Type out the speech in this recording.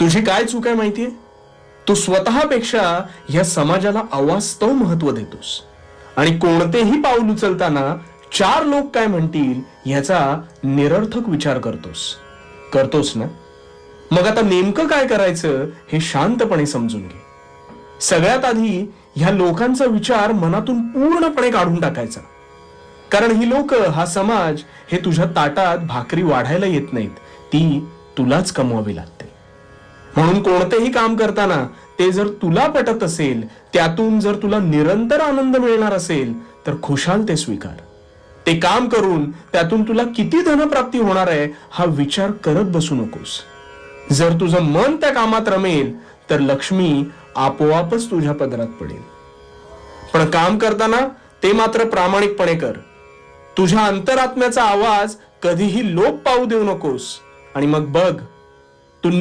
तुझी काय चूक आहे माहितीये? तू स्वतःपेक्षा ह्या समाजाला अवास्तव महत्त्व देतोस. आणि कोणतेही पाऊल उचलताना चार लोक काय म्हणतील याचा निरर्थक विचार करतोस. करतोस ना? मग आता नेमकं काय करायचं हे शांतपणे समजून घे. सगळ्यात आधी ह्या लोकांचा विचार मनातून पूर्णपणे काढून टाकायचा. कारण ही लोक हा समाज हे तुझ्या ताटात भाकरी वाढायला येत नाहीत. ती तुलाच कमवावी लागते. म्हणून कोणतेही काम करताना ते जर तुला पटत असेल त्यातून जर तुला निरंतर आनंद मिळणार असेल तर खुशाल ते स्वीकार. ते काम करून त्यातून तुला किती धनप्राप्ती होणार आहे हा विचार करत बसू नकोस. जर तुझं मन त्या कामात रमेल तर लक्ष्मी आपोआपच तुझ्या पदरात पडेल. पण काम करताना ते मात्र प्रामाणिकपणे कर. तुझ्या अंतरात्म्याचा आवाज कधीही लोप पाहू देऊ नकोस. आणि मग बघ